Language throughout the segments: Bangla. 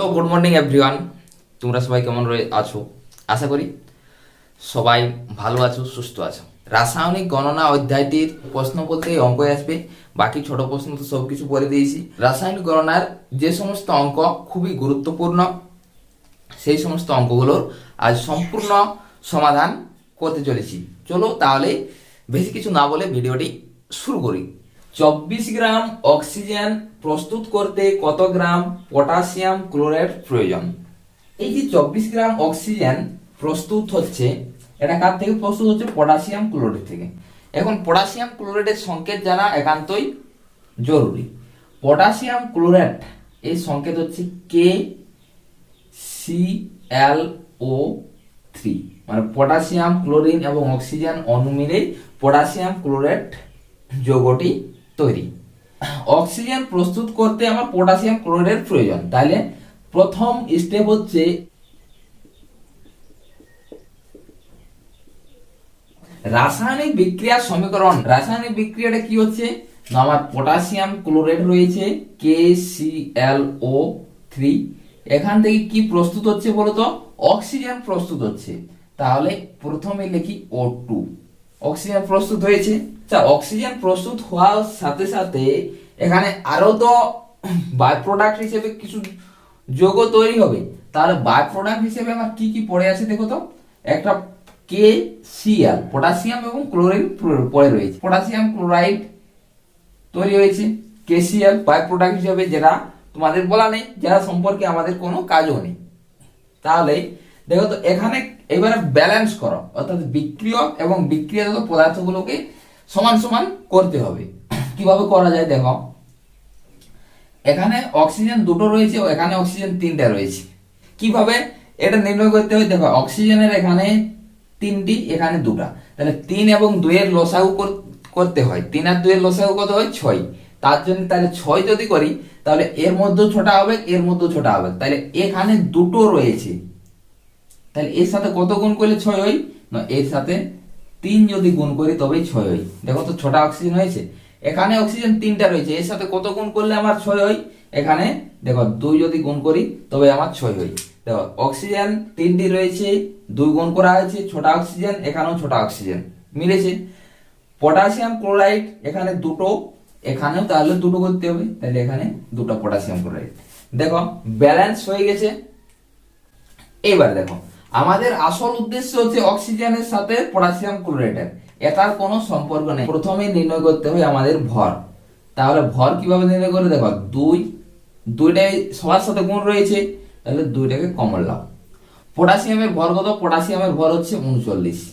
হ্যালো গুড মর্নিং এভরিওয়ান তোমরা সবাই কেমন রয়ে আছো? আশা করি সবাই ভালো আছো, সুস্থ আছো। রাসায়নিক গণনা অধ্যায়টির প্রশ্ন বলতে অঙ্ক আসবে। বাকি ছোট প্রশ্ন তো সব কিছু বলে দিয়েছি। রাসায়নিক গণনার যে সমস্ত অঙ্ক খুবই গুরুত্বপূর্ণ, সেই সমস্ত অঙ্কগুলোর আজ সম্পূর্ণ সমাধান করতে চলেছি। চলো তাহলে বেশি কিছু না বলে ভিডিওটি শুরু করি। চব্বিশ গ্রাম অক্সিজেন প্রস্তুত করতে কত গ্রাম পটাশিয়াম ক্লোরাইড প্রয়োজন? এই যে চব্বিশ গ্রাম অক্সিজেন প্রস্তুত হচ্ছে, এটা কার থেকে প্রস্তুত হচ্ছে? পটাশিয়াম ক্লোরাইড থেকে। এখন পটাশিয়াম ক্লোরাইডের সংকেত জানা একান্তই জরুরি। পটাশিয়াম ক্লোরাইড এই সংকেত হচ্ছে K C L O three মানে পটাশিয়াম ক্লোরিন এবং অক্সিজেন অণু পটাশিয়াম ক্লোরাইড যৌগটি তৈরি। অক্সিজেন প্রস্তুত করতে আমার পটাশিয়াম ক্লোরাইডের প্রয়োজন। তাহলে প্রথম স্টেপ হচ্ছে রাসায়নিক বিক্রিয়ার সমীকরণ। রাসায়নিক বিক্রিয়াটা কি হচ্ছে? আমার পটাশিয়াম ক্লোরাইড রয়েছে কে সি এল ও থ্রি এখান থেকে কি প্রস্তুত হচ্ছে বলতো? অক্সিজেন প্রস্তুত হচ্ছে। তাহলে প্রথমে লিখি ও টু অক্সিজেন প্রস্তুত হয়েছে। আচ্ছা অক্সিজেন প্রস্তুত হওয়ার সাথে সাথে এখানে আরও তো বাই প্রোডাক্ট হিসেবে কিছু যৌগ তৈরি হবে। তাহলে বাই প্রোডাক্ট হিসেবে আমার কি কি পড়ে আছে দেখো তো? একটা কে সিএল পটাশিয়াম এবং ক্লোরিন পড়ে রয়েছে। পটাশিয়াম ক্লোরাইড তৈরি হয়েছে। কেসিএল বাই প্রোডাক্ট হিসেবে যেটা তোমাদের বলা নেই, যারা সম্পর্কে আমাদের কোনো কাজও নেই। তাহলে দেখো তো, এখানে এবারে ব্যালেন্স করো। অর্থাৎ বিক্রিয়ক এবং বিক্রিয়াজাত পদার্থগুলোকে সমান সমান করতে হবে। কীভাবে করা যায় দেখো। এখানে অক্সিজেন দুটো রয়েছে ও এখানে অক্সিজেন তিনটা রয়েছে। কীভাবে? এটা নির্ণয় করতে হয় দেখো অক্সিজেনের এখানে তিনটি, এখানে দুটা। তাহলে তিন এবং দুইয়ের লসাগু কর- করতে হয়। তিন আর দুইয়ের লসাগু কত হয়? ছয়। তার জন্য তাহলে ছয় যদি করি, তাহলে এর মধ্যে ছোটা হবে এর মধ্যে ছোটা হবে তাহলে এখানে দুটো রয়েছে। তাহলে এর সাথে কত গুণ করলে ছয় হয়? না, এর সাথে তিন যদি গুণ করি, তবেই ছয় হয়। দেখো তো ছটা অক্সিজেন হয়েছে। এখানে অক্সিজেন তিনটা রয়েছে। এর সাথে কত গুণ করলে আমার ছয় হয়? এখানে দেখো, দুই যদি গুণ করি, তবে আমার ছয় হয়। দেখো অক্সিজেন তিনটি রয়েছে, দুই গুণ করা হয়েছে, ছোটা অক্সিজেন এখানেও ছোটা অক্সিজেন মিলেছে? পটাশিয়াম ক্লোরাইড এখানে দুটো, এখানেও তাহলে দুটো করতে হবে। তাহলে এখানে দুটো পটাশিয়াম ক্লোরাইড দেখো ব্যালেন্স হয়ে গেছে। এবার দেখো আমাদের আসল উদ্দেশ্য হচ্ছে অক্সিজেনের সাথে পটাশিয়াম ক্লোরাইডের। এটার কোনো সম্পর্ক নেই। প্রথমে নির্ণয় করতে হয় আমাদের ভর। তাহলে ভর কীভাবে নির্ণয় করে দেখো, দুই, দুইটাই সবার সাথে গুণ রয়েছে, তাহলে দুইটাকে কমন লাভ পটাশিয়ামের ভর কত? পটাশিয়ামের ভর হচ্ছে উনচল্লিশ।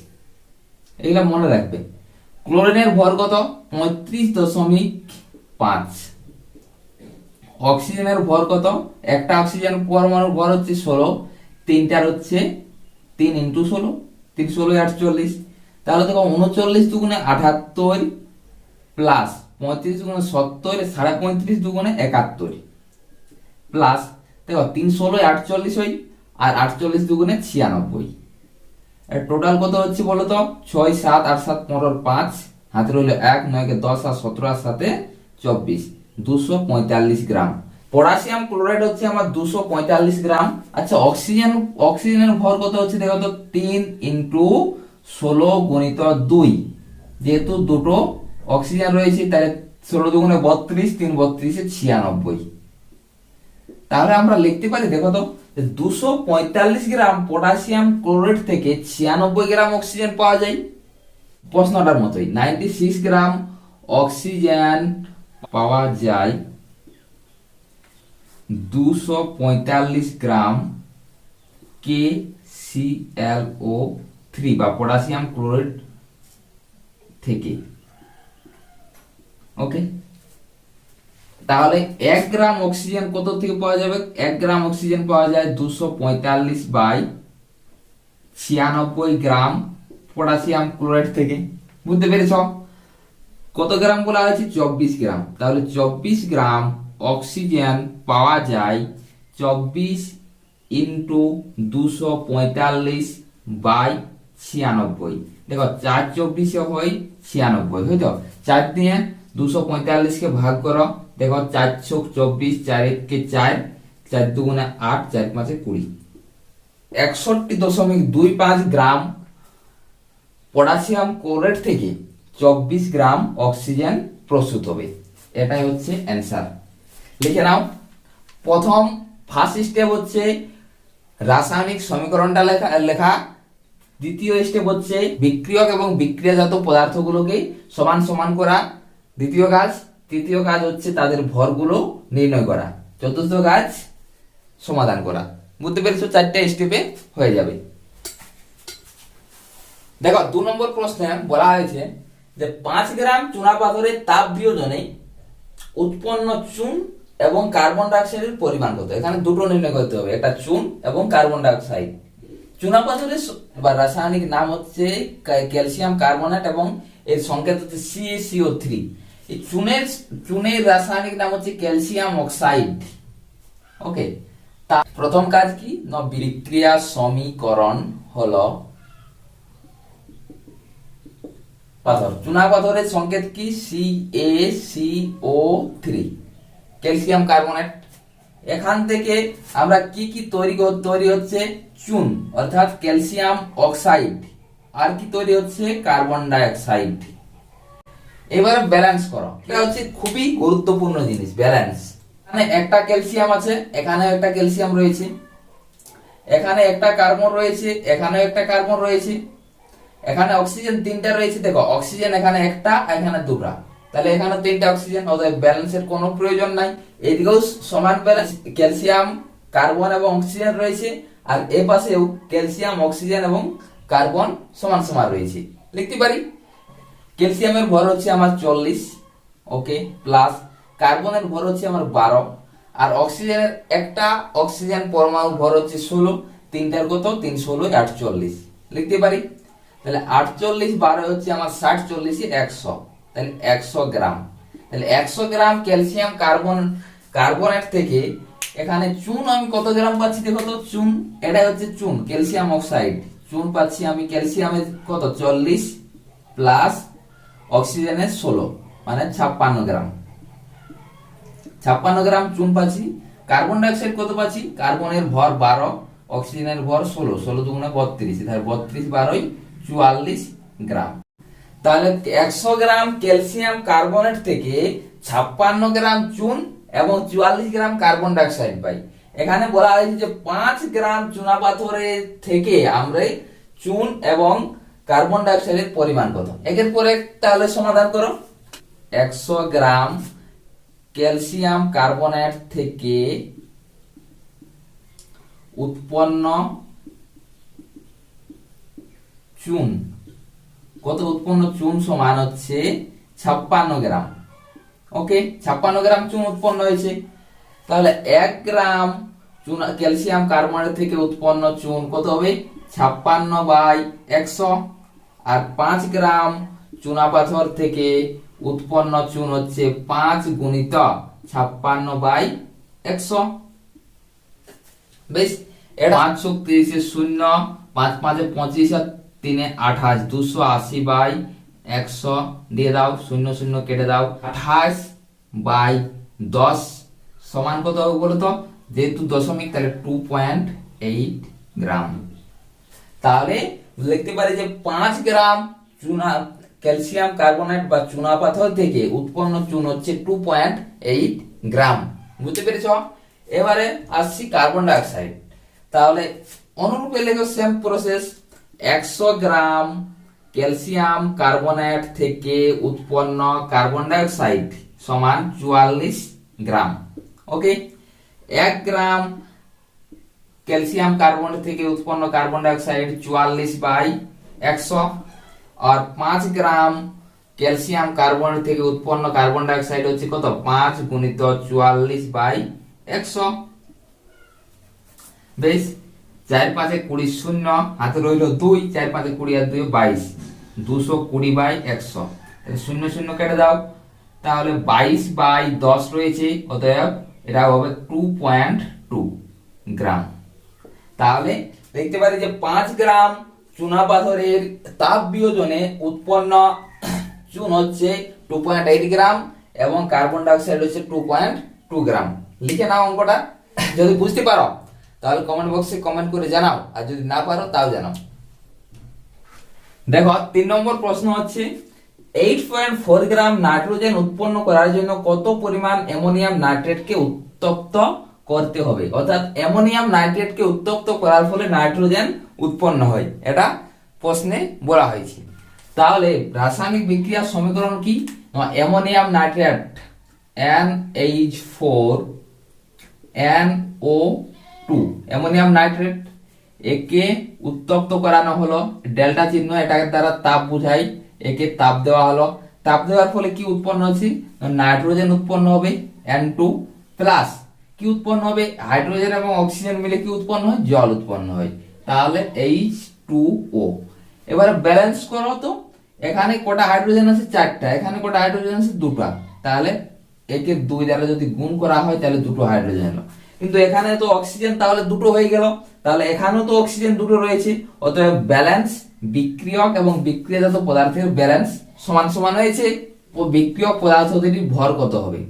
এগুলো মনে রাখবে। ক্লোরিনের ভর কত? পঁয়ত্রিশ দশমিক পাঁচ। অক্সিজেনের ভর কত? একটা অক্সিজেন পরমাণুর ভর হচ্ছে ষোলো, তিনটার হচ্ছে তিন ইন্টু ষোলো তিন ষোলো আটচল্লিশ, তাহলে দেখো উনচল্লিশ দুগুণে আঠাত্তর প্লাস পঁয়ত্রিশ দুগুণে সত্তর, সাড়ে পঁয়ত্রিশ দুগুণে একাত্তর, প্লাস দেখো তিন ষোলো আটচল্লিশ হয় আর আটচল্লিশ দুগুণে ছিয়ানব্বই। টোটাল কত হচ্ছে বলো তো? ছয়, সাত, আট, সাত, পনেরো, পাঁচ, হাতে রইল এক নয়কে দশ আর সতেরো আর সাথে চব্বিশ, দুশো পঁয়তাল্লিশ গ্রাম। পটাশিয়াম ক্লোরাইড হচ্ছে আমার দুশো পঁয়তাল্লিশ গ্রাম। আচ্ছা অক্সিজেন, অক্সিজেনের ভর কত হচ্ছে দেখো তো? তিন ইন্টু ষোলো গুণিত দুই। যেহেতু দুটো অক্সিজেন রয়েছে, তাহলে ষোলো দুগুণে বত্রিশ, তিন বত্রিশে ছিয়ানব্বই। তাহলে আমরা লিখতে পারি, দেখো তো দুশো পঁয়তাল্লিশ গ্রাম পটাশিয়াম ক্লোরাইড থেকে ছিয়ানব্বই গ্রাম অক্সিজেন পাওয়া যায়। প্রশ্নটার মতোই নাইনটি সিক্স গ্রাম অক্সিজেন পাওয়া যায়। দুশো পঁয়তাল্লিশ gram K C L O three বা পটাশিয়াম ক্লোরাইড থেকে। ওকে তাহলে এক গ্রাম অক্সিজেন কত থেকে পাওয়া যাবে? এক গ্রাম অক্সিজেন পাওয়া যায় দুশো পঁয়তাল্লিশ বাই ছিয়ানব্বই গ্রাম পটাশিয়াম ক্লোরাইড থেকে। বুঝতে পেরেছ? কত গ্রাম বলা হয়েছে চব্বিশ গ্রাম। তাহলে চব্বিশ গ্রাম অক্সিজেন পাওয়া যায় চব্বিশ ইন্টু দুশো পঁয়তাল্লিশ বাই ছিয়ানব্বই। দেখো, চার চব্বিশে হয় ছিয়ানব্বই হয়তো চার দিয়ে দুশো পঁয়তাল্লিশকে ভাগ করো। দেখো, চার ছক চব্বিশ, চার চার চার দুগুণে আট, চার পাঁচে কুড়ি। একষট্টি দশমিক দুই পাঁচ গ্রাম পটাশিয়াম ক্লোরেট থেকে চব্বিশ গ্রাম অক্সিজেন প্রস্তুত হবে। এটাই হচ্ছে অ্যান্সার। লিখে নাও। প্রথম ফার্স্ট স্টেপ হচ্ছে রাসায়নিক সমীকরণটা লেখা লেখা। দ্বিতীয় স্টেপ হচ্ছে বিক্রিয়ক এবং বিক্রিয়াজাত পদার্থগুলোকে সমান সমান করা। দ্বিতীয় কাজ, তৃতীয় কাজ হচ্ছে তাদের ভরগুলো নির্ণয় করা। চতুর্থ কাজ, সমাধান করা। বুঝতে পেরেছ? চারটে স্টেপে হয়ে যাবে। দেখো, দু নম্বর প্রশ্নে বলা হয়েছে যে পাঁচ গ্রাম চুনা পাথরের তাপ বিয়োজনে উৎপন্ন চুন এবং কার্বন ডাইঅক্সাইডের পরিমাণ কত? এখানে দুটো নির্ণয় করতে হবে, একটা চুন এবং কার্বন ডাইঅক্সাইড চুনা পাথরের বা রাসায়নিক নাম হচ্ছে ক্যালসিয়াম কার্বনেট এবং এর সংকেত হচ্ছে সিএসিও থ্রি এই চুনের চুনের রাসায়নিক নাম হচ্ছে ক্যালসিয়াম অক্সাইড ওকে তা প্রথম কাজ কি? না, বিক্রিয়া সমীকরণ হলো পাথর। চুনা পাথরের সংকেত কি? C A C O three calcium carbonate. এখান থেকে আমরা কি কি তৈরি তৈরি হচ্ছে? চুন, অর্থাৎ ক্যালসিয়াম অক্সাইড। আর কি তৈরি হচ্ছে? Carbon dioxide. এবারে ব্যালেন্স করো। এটা হচ্ছে খুবই গুরুত্বপূর্ণ জিনিস ব্যালেন্স এখানে একটা ক্যালসিয়াম আছে এখানে একটা ক্যালসিয়াম রয়েছে। এখানে একটা কার্বন রয়েছে এখানে একটা কার্বন রয়েছে। এখানে অক্সিজেন তিনটা রয়েছে, দেখো, অক্সিজেন এখানে একটা এখানে দুটা। তাহলে এখানে তিনটা অক্সিজেন অতএব ব্যালেন্সের কোনো প্রয়োজন নাই। এদিকেও সমান ব্যালেন্স ক্যালসিয়াম কার্বন এবং অক্সিজেন রয়েছে। আর এ পাশেও ক্যালসিয়াম অক্সিজেন এবং কার্বন সমান সমান রয়েছে। লিখতে পারি? ক্যালসিয়ামের ভর হচ্ছে আমার চল্লিশ ওকে প্লাস কার্বনের ভর হচ্ছে আমার বারো। আর অক্সিজেনের একটা অক্সিজেন পরমাণু ভর হচ্ছে ষোলো। তিনটার কত? তিন, ষোলো, আটচল্লিশ। লিখতে পারি? তাহলে আটচল্লিশ, বারো হচ্ছে আমার ষাট, চল্লিশে একশো। তাহলে একশো গ্রাম। তাহলে একশো গ্রাম ক্যালসিয়াম কার্বন, কার্বনেট থেকে এখানে চুন আমি কত গ্রাম পাচ্ছি দেখো তো? চুন এটা হচ্ছে চুন, ক্যালসিয়াম অক্সাইড। চুন পাচ্ছি আমি ক্যালসিয়ামের কত? চল্লিশ প্লাস অক্সিজেনের ষোলো মানে ছাপ্পান্ন গ্রাম। ছাপ্পান্ন গ্রাম চুন পাচ্ছি। কার্বন ডাইঅক্সাইড কত পাচ্ছি? কার্বনের ভর বারো, অক্সিজেনের ভর ষোলো। ষোলো দুগুণে বত্রিশ, তাহলে বত্রিশ বারোই চুয়াল্লিশ গ্রাম। তাহলে একশো গ্রাম ক্যালসিয়াম কার্বনেট থেকে ছাপ্পান্ন গ্রাম চুন এবং চুয়াল্লিশ গ্রাম কার্বন ডাইঅক্সাইড পাই। এখানে বলা হয়েছে যে পাঁচ গ্রাম চুনা পাথরের থেকে আমরা চুন এবং কার্বন ডাইঅক্সাইডের পরিমাণ কত একের পরে তাহলে সমাধান করো। একশো গ্রাম ক্যালসিয়াম কার্বনেট থেকে উৎপন্ন চুন কত উৎপন্ন চুন সমান হচ্ছে ছাপ্পান্ন গ্রাম। ওকে ছাপ্পান্ন গ্রাম চুন উৎপন্ন হয়েছে। তাহলে এক গ্রাম চুন, ক্যালসিয়াম কার্বনেট থেকে উৎপন্ন চুন কত হবে? ছাপ্পান্ন বাই একশো। আর পাঁচ গ্রাম চুনা পাথর থেকে উৎপন্ন চুন হচ্ছে পাঁচ গুণিত ছাপ্পান্ন বাই একশো। বেশ? এটা পাঁচ শোক তিরিশে শূন্য, পাঁচ, পাঁচে পঁচিশ আর তিনে আঠাশ, দুশো আশি বাই একশো, দিয়ে দাও, শূন্য শূন্য কেটে দাও, আঠাশ বাই দশ। সমান কত হবে বলো যেহেতু দশমিক, তাহলে টু পয়েন্ট এইট গ্রাম তাহলে লিখতে পারি যে পাঁচ গ্রাম চুনা ক্যালসিয়াম কার্বনেট বা চুনা পাথর থেকে উৎপন্ন চুন হচ্ছে টু পয়েন্ট এইট গ্রাম বুঝতে পেরেছ? এবারে আসছি কার্বন ডাইঅক্সাইড তাহলে অনুরূপে লেখো সেম প্রসেস একশো গ্রাম ক্যালসিয়াম কার্বনেট থেকে উৎপন্ন কার্বন ডাইঅক্সাইড সমান চুয়াল্লিশ গ্রাম। ওকে এক গ্রাম ক্যালসিয়াম কার্বন থেকে উৎপন্ন কার্বন ডাইঅক্সাইড চুয়াল্লিশ বাই একশো। আর পাঁচ গ্রাম ক্যালসিয়াম কার্বন থেকে উৎপন্ন কার্বন ডাইঅক্সাইড হচ্ছে কত? পাঁচ গুণিত চুয়াল্লিশ বাই একশো। বেশ? চার পাঁচে কুড়ি শূন্য, হাতে রইল দুই চার পাঁচে কুড়ি আর দুই, বাইশ। দুশো কুড়ি বাই একশো। শূন্য শূন্য কেটে দাও। তাহলে বাইশ বাই দশ রয়েছে, অতএব এটা হবে টু পয়েন্ট টু গ্রাম। তাহলে দেখতে পারি যে পাঁচ গ্রাম চুনা পাথরের তাপ বিয়োজনে উৎপন্ন চুন হচ্ছে টু পয়েন্ট এইট গ্রাম এবং কার্বন ডাইঅক্সাইড হচ্ছে টু পয়েন্ট টু গ্রাম। লিখে নাও অঙ্কটা। যদি বুঝতে পারো তাহলে কমেন্ট বক্সে কমেন্ট করে জানাও। আর যদি না পারো, তাও জানাও। দেখো, তিন নম্বর প্রশ্ন হচ্ছে eight point four gram nitrogen উৎপন্ন করার জন্য কত পরিমাণ অ্যামোনিয়াম নাইট্রেটকে উত্তপ্ত করতে হবে? অর্থাৎ অ্যামোনিয়াম নাইট্রেটকে উত্তপ্ত করার ফলে নাইট্রোজেন উৎপন্ন হয়। এটা প্রশ্নে বলা হয়েছে। তাহলে রাসায়নিক বিক্রিয়ার সমীকরণ কি? Ammonium nitrate N H four N O two ammonium nitrate একে উত্তপ্ত করানো হলো। ডেল্টা চিহ্ন এটাকে দ্বারা তাপ বুঝাই, একে তাপ দেওয়া হলো। তাপ দেওয়ার ফলে কি উৎপন্ন হচ্ছে নাইট্রোজেন উৎপন্ন হবে এন টু প্লাস কি উৎপন্ন হবে? হাইড্রোজেন এবং অক্সিজেন মিলে কি উৎপন্ন হয়? জল উৎপন্ন হয়। তাহলে এইচ টু ও এবারে ব্যালেন্স করো তো। এখানে কটা হাইড্রোজেন আছে? চারটা। এখানে কটা হাইড্রোজেন আছে? দুটা। তাহলে একে দুই দ্বারা যদি গুণ করা হয়, তাহলে দুটো হাইড্রোজেন হলো। কিন্তু এখানে তো অক্সিজেন তাহলে দুটো হয়ে গেল। তাহলে এখানেও তো অক্সিজেন দুটো রয়েছে। অতএব ব্যালেন্স বিক্রিয়ক এবং বিক্রিয়াজাত পদার্থের ব্যালেন্স সমান সমান হয়েছে। ও বিক্রিয়ক পদার্থ দুটির ভর কত হবে?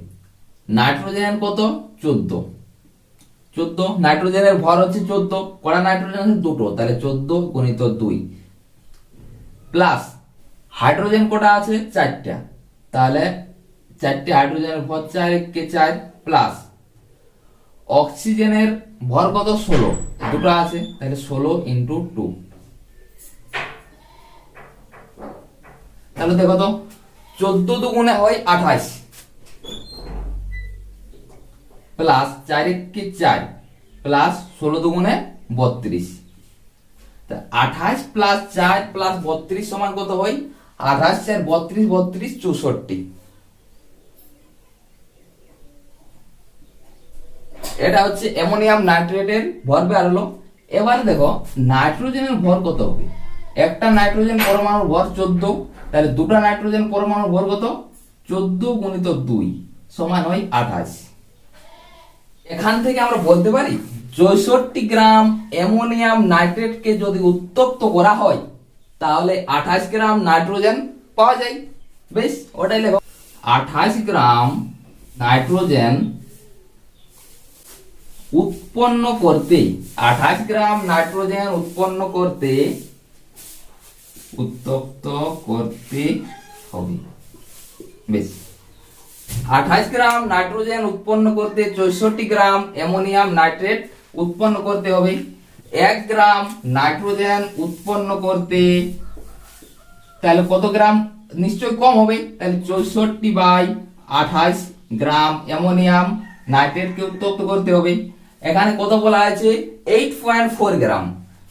নাইট্রোজেন কত? চোদ্দ। চোদ্দ নাইট্রোজেনের ভর হচ্ছে চোদ্দ। কড়া নাইট্রোজেন আছে? দুটো। তাহলে চোদ্দ গণিত দুই। প্লাস হাইড্রোজেন কটা আছে? চারটা। তাহলে চারটে হাইড্রোজেনের ভর চার কে চার প্লাস অক্সিজেনের ভর কত? ষোলো। দুটো আছে, তাহলে ষোলো ইন্টু টু তাহলে দেখো তো, চোদ্দ দুগুণে হয় আঠাশ। প্লাস চার কে চার? প্লাস ষোলো দুগুণে বত্রিশ। আঠাশ প্লাস চার প্লাস বত্রিশ সমান কত হয়? আঠাশ চার বত্রিশ বত্রিশ, চৌষট্টি। এটা হচ্ছে অ্যামোনিয়াম নাইট্রেটের ভর বেরোলো এবার দেখো, নাইট্রোজেনের ভর কত হবে? একটা নাইট্রোজেন পরমাণুর ভর চোদ্দ, তাহলে দুটো নাইট্রোজেন পরমাণুর ভর কত? চোদ্দ গুণিত দুই সমান হয় আঠাশ। এখান থেকে আমরা বলতে পারি, চৌষট্টি গ্রাম অ্যামোনিয়াম নাইট্রেটকে যদি উত্তপ্ত করা হয়, তাহলে আঠাশ গ্রাম নাইট্রোজেন পাওয়া যায়। বেশ, ওটাই লেখো। আঠাশ গ্রাম নাইট্রোজেন উৎপন্ন করতে, আঠাশ গ্রাম নাইট্রোজেন উৎপন্ন করতে উত্তপ্ত করতে হবে। বেশ। আঠাশ গ্রাম নাইট্রোজেন উৎপন্ন করতে চৌষট্টি গ্রাম অ্যামোনিয়াম নাইট্রেট উৎপন্ন করতে হবে। এক গ্রাম নাইট্রোজেন উৎপন্ন করতে তাহলে কত গ্রাম? নিশ্চয় কম হবে। তাহলে চৌষট্টি বাই আঠাশ গ্রাম অ্যামোনিয়াম নাইট্রেটকে উত্তপ্ত করতে হবে। এখানে কত বলা আছে এইট পয়েন্ট ফোর গ্রাম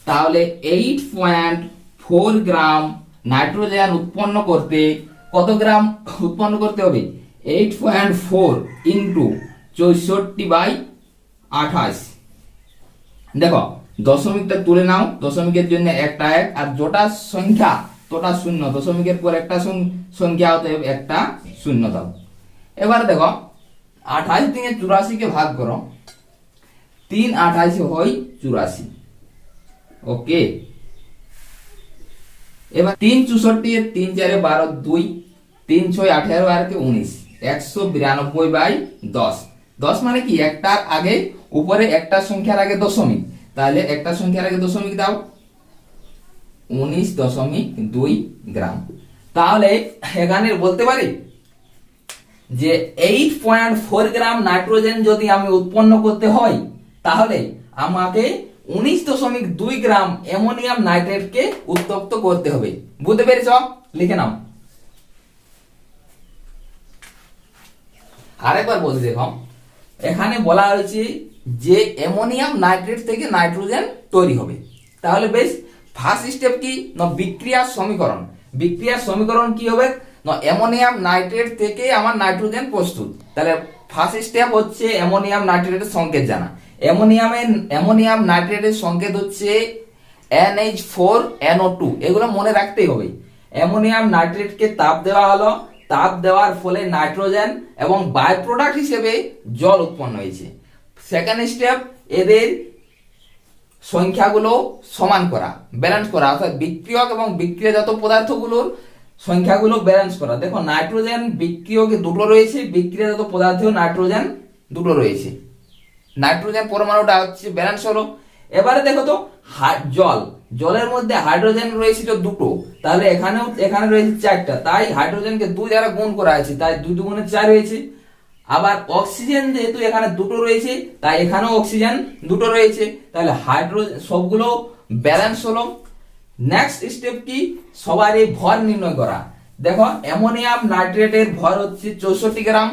তাহলে eight point four gram nitrogen উৎপন্ন করতে কত গ্রাম উৎপন্ন করতে হবে? এইট পয়েন্ট ফোর চৌষট্টি বাই আঠাশ। দেখো, দশমিকটা তুলে নাও। দশমিকের জন্য একটা এক, আর জোটা সংখ্যা তোটা শূন্য, দশমিকের পর একটা সংখ্যা হতে একটা শূন্য দাও। এবার দেখো, আঠাশ দিনে চুরাশিকে ভাগ করো। তিন আঠাশে হয় চুরাশি। ওকে এবার তিন চৌষট্টি তিন চারে বারো দুই, তিন ছয় আঠেরো আর উনিশ, একশো বিরানব্বই বাই দশ। দশ মানে কি? একটার আগে উপরে একটা সংখ্যার আগে দশমিক। তাহলে একটা সংখ্যার আগে দশমিক দাও। উনিশ দশমিক দুই গ্রাম। তাহলে এখানে বলতে পারি যে eight point four gram nitrogen যদি আমি উৎপন্ন করতে হয় তাহলে আমাকে উনিশ দশমিক দুই গ্রাম অ্যামোনিয়াম নাইট্রেটকে উত্তপ্ত করতে হবে। বুঝতে পেরেছ? লিখে নাও। আরেকবার বলতে দেখো। এখানে বলা হয়েছে যে অ্যামোনিয়াম নাইট্রেট থেকে নাইট্রোজেন তৈরি হবে। তাহলে বেশ ফার্স্ট স্টেপ কি? না, বিক্রিয়ার সমীকরণ। বিক্রিয়ার সমীকরণ কি হবে? না, অ্যামোনিয়াম নাইট্রেট থেকে আমার নাইট্রোজেন প্রস্তুত। তাহলে ফার্স্ট স্টেপ হচ্ছে অ্যামোনিয়াম নাইট্রেটের সংকেত জানা। অ্যামোনিয়ামের, অ্যামোনিয়াম নাইট্রেটের সংকেত হচ্ছে এনএইচ ফোর এনও টু এগুলো মনে রাখতেই হবে। অ্যামোনিয়াম নাইট্রেটকে তাপ দেওয়া হলো। তাপ দেওয়ার ফলে নাইট্রোজেন এবং বাই প্রোডাক্ট হিসেবে জল উৎপন্ন হয়েছে। সেকেন্ড স্টেপ এদের সংখ্যাগুলো সমান করা ব্যালেন্স করা, অর্থাৎ বিক্রিয়ক এবং বিক্রিয়াজাত পদার্থগুলোর সংখ্যাগুলো ব্যালেন্স করা। দেখো, নাইট্রোজেন বিক্রিয়কে দুটো রয়েছে, বিক্রিয়াজাত পদার্থেও নাইট্রোজেন দুটো রয়েছে। নাইট্রোজেন পরমাণুটা হচ্ছে ব্যালেন্স হলো। এবারে দেখো তো জল। জলের মধ্যে হাইড্রোজেন রয়েছিল দুটো। তাহলে এখানেও, এখানে রয়েছে চারটা। তাই হাইড্রোজেনকে দুই দ্বারা গুণ করা হয়েছে। তাই দুই দুগুণে চার হয়েছে। আবার অক্সিজেন যেহেতু এখানে দুটো রয়েছে, তাই এখানেও অক্সিজেন দুটো রয়েছে। তাহলে হাইড্রোজেন সবগুলো ব্যালেন্স হলো। নেক্সট স্টেপ কি? সবার এই ভর নির্ণয় করা। দেখো, অ্যামোনিয়াম নাইট্রেটের ভর হচ্ছে চৌষট্টি গ্রাম।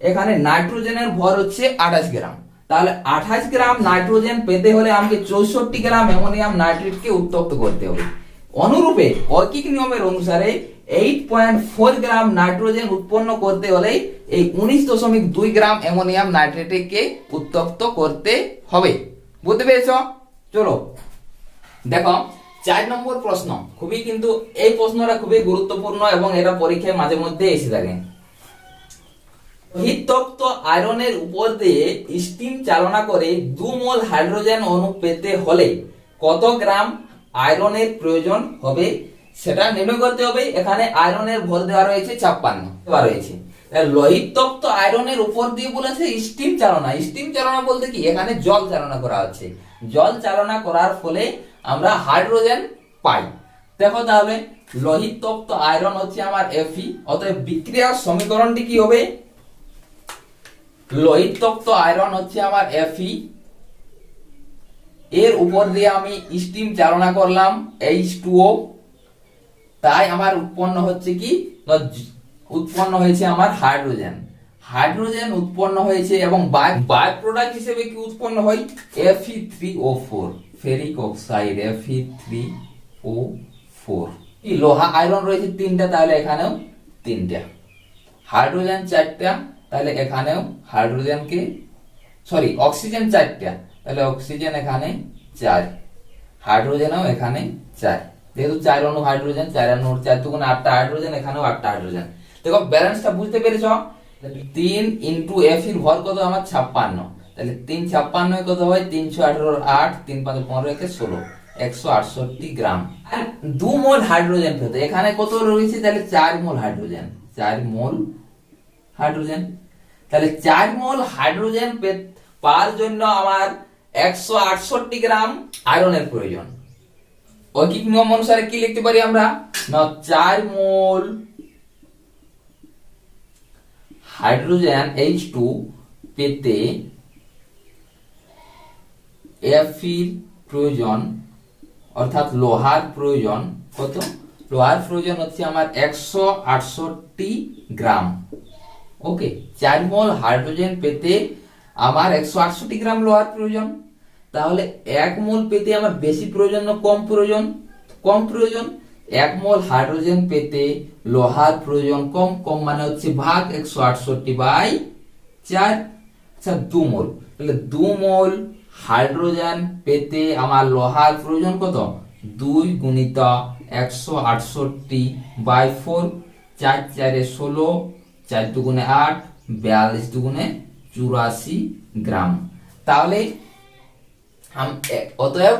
এখানে নাইট্রোজেনের ভর হচ্ছে আঠাশ গ্রাম। তাহলে আঠাশ গ্রাম নাইট্রোজেন পেতে হলে আমাকে চৌষট্টি গ্রাম অ্যামোনিয়াম নাইট্রেটকে উত্তপ্ত করতে হবে। অনুরূপে ঐকিক নিয়মের অনুসারে eight point four gram nitrogen উৎপন্ন করতে হলে এই উনিশ দশমিক দুই গ্রাম অ্যামোনিয়াম নাইট্রেটকে উত্তপ্ত করতে হবে। বুঝতে পেরেছ? চলো। দেখো, চার নম্বর প্রশ্ন। খুবই কিন্তু এই প্রশ্নটা খুবই গুরুত্বপূর্ণ এবং এটা পরীক্ষায় মাঝে মধ্যে এসে থাকে। হিতক্ত আয়রনের উপর দিয়ে স্টিম চালনা করে দু মোল হাইড্রোজেন অণু পেতে হলে কত গ্রাম আয়রনের প্রয়োজন হবে? সেটা নির্ণয় করতে হবে। এখানে আয়রনের ভর দেওয়া রয়েছে ছাপ্পান্ন, দেওয়া রয়েছে। লোহিত আয়রনের উপর দিয়ে বলেছে স্টিম চালনা। স্টিম চালনা বলতে কি? এখানে জল চালনা করা হচ্ছে। জল চালনা করার ফলে আমরা হাইড্রোজেন পাই। দেখো তাহলে লোহিত আয়রন হচ্ছে আমার এফি অতএব বিক্রিয়ার সমীকরণটি কি হবে? লোহিত আয়রন হচ্ছে আমার এফি এর উপর দিয়ে আমি স্টিম চালনা করলাম এইচ টুও তাই আমার উৎপন্ন হচ্ছে কি? উৎপন্ন হয়েছে আমার হাইড্রোজেন। হাইড্রোজেন উৎপন্ন হয়েছে এবং বাই বাই প্রোডাক্ট হিসেবে কি উৎপন্ন হয়? F E three O four ferric oxide F E three O four লোহা আয়রন রয়েছে তিনটা, তাহলে এখানেও তিনটা। হাইড্রোজেন চারটা তাহলে এখানেও হাইড্রোজেনকে সরি অক্সিজেন চারটা, তাহলে অক্সিজেন এখানে চার, হাইড্রোজেনও এখানে চার। যেহেতু চার অণু হাইড্রোজেন, চার অণু চার, দুগুণে আটটা হাইড্রোজেন, এখানেও আটটা হাইড্রোজেন। দেখো ব্যালেন্সটা বুঝতে পেরেছ? তিন ইন্টু এফ এর ভর কত? আমার ছাপ্পান্ন। তাহলে তিন ছাপ্পান্ন কত হয়? তিনশো আঠারো আট, তিন পাঁচ পনেরো একে ষোলো, একশো আটষট্টি গ্রাম। আর দু মোল হাইড্রোজেন পেতে, এখানে কত রয়েছে? তাহলে চার মোল হাইড্রোজেন, চার মোল হাইড্রোজেন। তাহলে চার মোল হাইড্রোজেন পাওয়ার জন্য আমার একশো আটষট্টি গ্রাম আয়রনের প্রয়োজন। ঐকিক নিয়ম অনুসারে কি লিখতে পারি আমরা? না, চার মোল হাইড্রোজেন এইচ টু পেতে এফির প্রয়োজন, অর্থাৎ লোহার প্রয়োজন কত? লোহার প্রয়োজন হচ্ছে আমার একশো আটষট্টি গ্রাম। ওকে চার মোল হাইড্রোজেন পেতে আমার একশো আটষট্টি গ্রাম লোহার প্রয়োজন। তাহলে এক মোল পেতে আমার বেশি প্রয়োজন না কম প্রয়োজন? কম প্রয়োজন। এক মোল হাইড্রোজেন পেতে লোহার প্রয়োজন কম কম মানে হচ্ছে ভাগ একশো আটষট্টি বাই চার। আচ্ছা দু মোল। তাহলে দু মোল হাইড্রোজেন পেতে আমার লোহার প্রয়োজন কত? দুই গুণিত একশো আটষট্টি বাই ফোর চার চারে ষোলো চার দুগুণে আট, বিয়াল্লিশ দুগুণে চুরাশি গ্রাম। তাহলে অতএব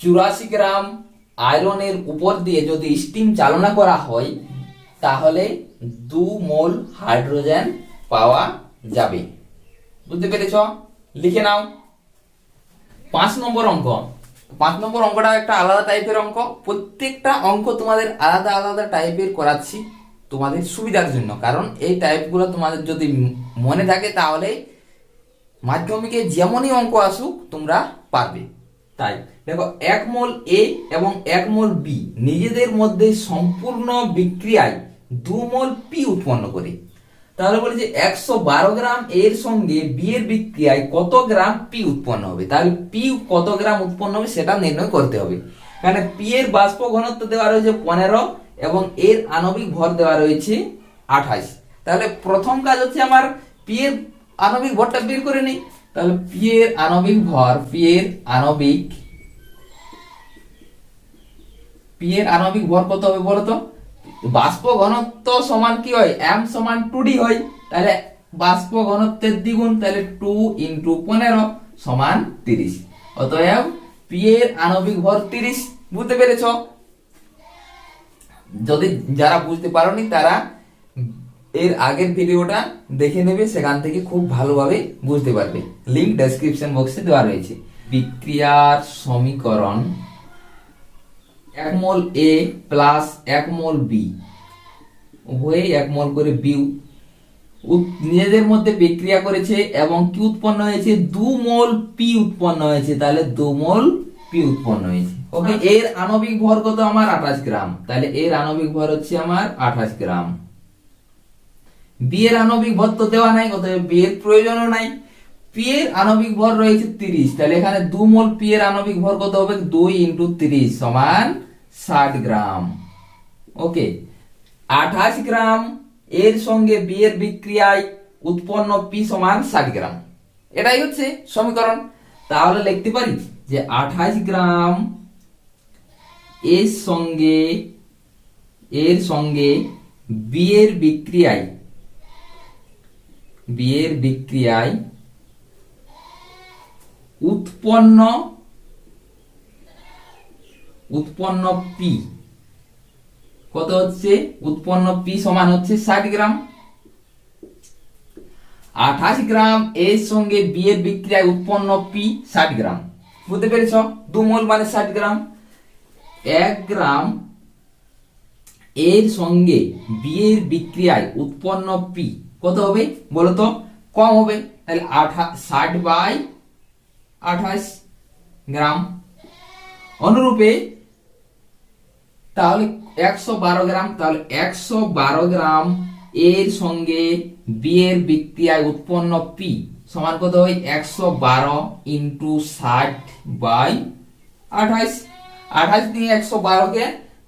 চুরাশি গ্রাম আয়রনের উপর দিয়ে যদি স্টিম চালনা করা হয়, তাহলে দু মোল হাইড্রোজেন পাওয়া যাবে। বুঝতে পেরেছ? লিখে নাও। পাঁচ নম্বর অঙ্ক। পাঁচ নম্বর অঙ্কটা একটা আলাদা টাইপের অঙ্ক। প্রত্যেকটা অঙ্ক তোমাদের আলাদা আলাদা টাইপের করাচ্ছি। তোমাদের সুবিধার জন্য। কারণ এই টাইপগুলো তোমাদের যদি মনে থাকে তাহলে মাধ্যমিকে যেমনই অঙ্ক আসুক তোমরা পারবে। তাই দেখো, এক মোল এ এবং এক মোল বি নিজেদের মধ্যে সম্পূর্ণ বিক্রিয়ায় দু মোল পি উৎপন্ন করে। তাহলে বলি যে একশো বারো গ্রাম এর সঙ্গে বি এর বিক্রিয়ায় কত গ্রাম পি উৎপন্ন হবে? তাহলে পি কত গ্রাম উৎপন্ন হবে সেটা নির্ণয় করতে হবে। কারণ পি এর বাষ্প ঘনত্ব দেওয়া রয়েছে পনেরো এবং এর আণবিক ভর দেওয়া রয়েছে আঠাশ। তাহলে প্রথম কাজ হচ্ছে আমার পি এর আণবিক ভরটা বের করে নিই। তাহলে পি এর আণবিক ভর পি এর আণবিক পি এর আণবিক ভর কত হবে বলতো? বাষ্প ঘনত্ব সমান কি হয়? এম সমান টু ডি হয়। তাহলে বাষ্প ঘনত্বের দ্বিগুণ, তাহলে টু ইন্টু পনেরো সমান তিরিশ। অতএব পি এর আণবিক ভর তিরিশ, বুঝতে পেরেছ? যদি যারা বুঝতে পারোনি, তারা এর আগের ভিডিওটা দেখে নেবে, সেখান থেকে খুব ভালোভাবে বুঝতে পারবে। লিংক ডেসক্রিপশন বক্সে দেওয়া রয়েছে। বিক্রিয়ার সমীকরণ এক মোল এ প্লাস এক মোল বি উভয়ে এক মোল করে বি নিজেদের মধ্যে বিক্রিয়া করেছে এবং কি উৎপন্ন হয়েছে? দু মোল পি উৎপন্ন হয়েছে। তাহলে দু মোল পি উৎপন্ন হয়েছে। ওকে এর আণবিক ভর কত আমার? আঠাশ গ্রাম। তাহলে এর আণবিক ভর হচ্ছে আমার আঠাশ গ্রাম। বি এর আণবিক ভর তো দেওয়া নাই অতএব বি এর প্রয়োজনও নাই। পি এর আণবিক ভর রয়েছে তিরিশ। তাহলে এখানে দু মোল পি এর আণবিক ভর কত হবে? দুই ইন্টু তিরিশ সমান ষাট গ্রাম। ওকে আঠাশ গ্রাম এর সঙ্গে বি এর বিক্রিয়ায় উৎপন্ন পি সমান ষাট গ্রাম। এটাই হচ্ছে সমীকরণ। তাহলে লিখতে পারি? যে আঠাশ গ্রাম এর সঙ্গে এর সঙ্গে বিয়ের বিক্রিয়ায় বিয়ের বিক্রিয়ায় উৎপন্ন উৎপন্ন পি কত হচ্ছে? উৎপন্ন পি সমান হচ্ছে ষাট গ্রাম। আঠাশ গ্রাম এর সঙ্গে বিয়ের বিক্রিয়ায় উৎপন্ন পি ষাট গ্রাম। বুঝতে পেরেছ? দু মোল মানে ষাট গ্রাম। এক গ্রাম এর সঙ্গে বিয়ের বিক্রিয়ায় উৎপন্ন পি কত হবে বলো তো কম হবে। তাহলে আঠা, ষাট বাই আঠাশ গ্রাম। অনুরূপে তাহলে একশো বারো গ্রাম, তাহলে একশো বারো গ্রাম এর সঙ্গে বিয়ের বিক্রিয়ায় উৎপন্ন পি সমান কত হয়? একশো বারো ইন্টু ষাট বাই আঠাশ আঠাশ দিয়ে একশো বারোকে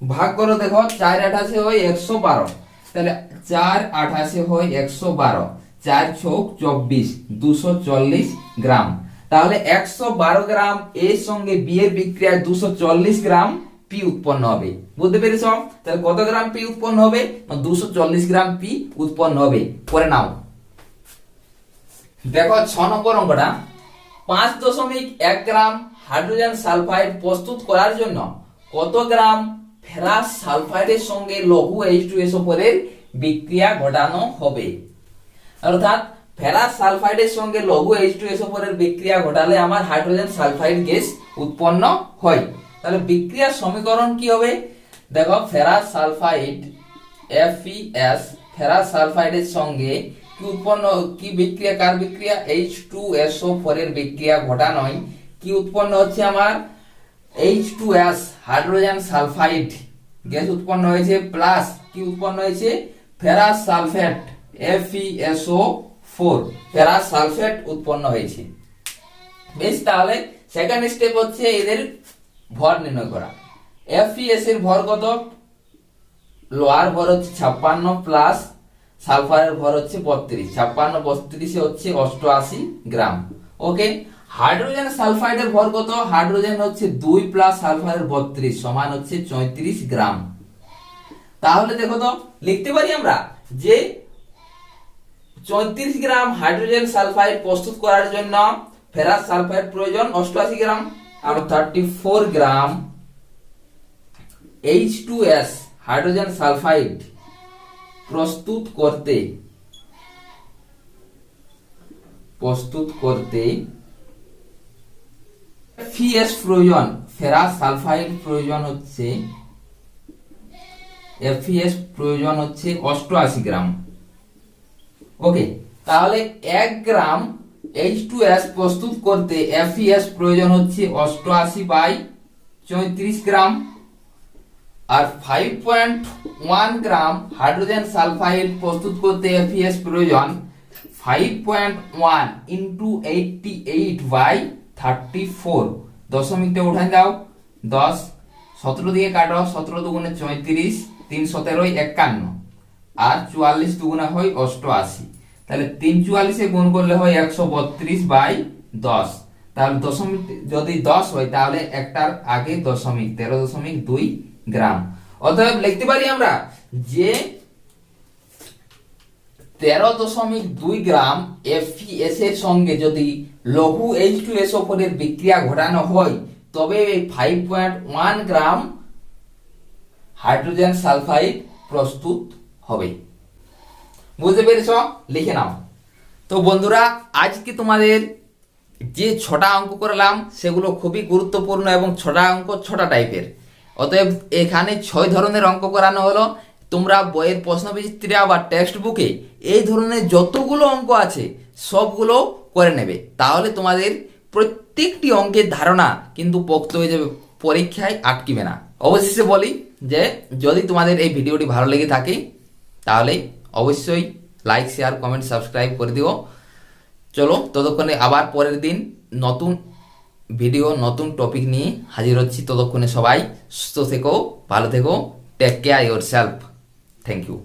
ভাগ করে, দেখো, চার আঠাশে হয় একশো বারো। তাহলে চার আঠাশে হয় একশো বারো। চার ছক চব্বিশ, দুশো চল্লিশ গ্রাম। তাহলে একশো বারো গ্রাম এর সঙ্গে বিয়ের বিক্রিয়ায় দুশো চল্লিশ গ্রাম পি উৎপন্ন হবে। বুঝতে পেরেছ? তাহলে কত গ্রাম পি উৎপন্ন হবে? দুশো চল্লিশ গ্রাম পি উৎপন্ন হবে। করে নাও। দেখো ছ নম্বর অঙ্কটা। পাঁচ দশমিক এক গ্রাম হাইড্রোজেন সালফাইড প্রস্তুত করার জন্য কত গ্রাম ফেরাস সালফাইডের সঙ্গে লঘু এইচ টু এর বিক্রিয়া ঘটানো হবে? অর্থাৎ ফেরাস সালফাইডের সঙ্গে লঘু এইচ টু এর বিক্রিয়া ঘটালে আমার হাইড্রোজেন সালফাইড গ্যাস উৎপন্ন হয়। তাহলে বিক্রিয়ার সমীকরণ কি হবে? দেখো, ferrous sulphide F E S ferrous সালফাইডের সঙ্গে উৎপন্ন, কি বিক্রিয়া, কার বিক্রিয়া? এইচ টু এসও এর বিক্রিয়া ঘটানোয় কি উৎপন্ন হচ্ছে আমার? H two S hydrogen sulphide gas উৎপন্ন হয়েছে প্লাস কি উৎপন্ন হয়েছে? Ferrous sulphate F E S O four ferrous sulphate উৎপন্ন হয়েছে। বেশ, তাহলে সেকেন্ড স্টেপ হচ্ছে এদের ভর নির্ণয় করা। এফইএস এর ভর কত? লোয়ার ভর হচ্ছে ছাপ্পান্ন প্লাস সালফারের ভর হচ্ছে বত্রিশ, ছাপ্পান্ন, বত্রিশে হচ্ছে অষ্টআশি গ্রাম। ওকে হাইড্রোজেন সালফাইডের ভর কত? হাইড্রোজেন হচ্ছে দুই প্লাস সালফারের বত্রিশ সমান হচ্ছে চৌত্রিশ গ্রাম। তাহলে দেখো তো, লিখতে পারি আমরা যে চৌত্রিশ গ্রাম হাইড্রোজেন সালফাইড প্রস্তুত করার জন্য ফেরাস সালফাইড প্রয়োজন অষ্টআশি গ্রাম আর thirty four gram H two S hydrogen sulphide. প্রস্তুত করতে। প্রস্তুত করতে। এফিএস প্রয়োজন, ফেরাস সালফাইড প্রয়োজন হচ্ছে। এফিএস প্রয়োজন হচ্ছে অষ্টআশি গ্রাম। ওকে, তাহলে এক গ্রাম এইচ টু এস প্রস্তুত করতে এফইএস প্রয়োজন হচ্ছে অষ্টআশি বাই চৌত্রিশ গ্রাম। আর five point one gram hydrogen sulphide প্রস্তুত করতে এফইএস প্রয়োজন five point one into eighty eight by thirty four দশমিকটা উঠান যাও। দশ, সতেরো দিয়ে কাটো, সতেরো দুগুণে চৌত্রিশ, তিন সতেরোই একান্ন। আর চুয়াল্লিশ দুগুণে হয় অষ্টআশি। তাহলে তিন চুয়াল্লিশে গুণ করলে হয় একশো বত্রিশ বাই দশ। তাহলে দশমিক যদি দশ হয়, তাহলে একটার আগে দশমিক তেরো দশমিক দুই গ্রাম। অতএব লিখতে পারি আমরা যে তেরো দশমিক দুই গ্রাম এফপিএস এর সঙ্গে যদি লঘু এইচ টু এস এর বিক্রিয়া ঘটানো হয়, তবে five point one gram hydrogen sulphide প্রস্তুত হবে। বুঝতে পেরেছ? লিখে নাও। তো বন্ধুরা, আজকে তোমাদের যে ছটা অঙ্ক করলাম, সেগুলো খুবই গুরুত্বপূর্ণ এবং ছটা অঙ্ক ছটা টাইপের অতএব এখানে ছয় ধরনের অঙ্ক করানো হলো। তোমরা বইয়ের প্রশ্নবিচিত্রা বা টেক্সট বুকে এই ধরনের যতগুলো অঙ্ক আছে, সবগুলো করে নেবে। তাহলে তোমাদের প্রত্যেকটি অঙ্কের ধারণা কিন্তু পোক্ত হয়ে যাবে, পরীক্ষায় আটকিবে না। অবশেষে বলি যে, যদি তোমাদের এই ভিডিওটি ভালো লেগে থাকে, তাহলে অবশ্যই লাইক শেয়ার কমেন্ট সাবস্ক্রাইব করে দিও। চলো, ততক্ষণে আবার পরের দিন নতুন ভিডিও, নতুন টপিক নিয়ে হাজির হচ্ছি ততক্ষণে সবাই। সুস্থ থেকো, ভালো থেকো take care yourself thank you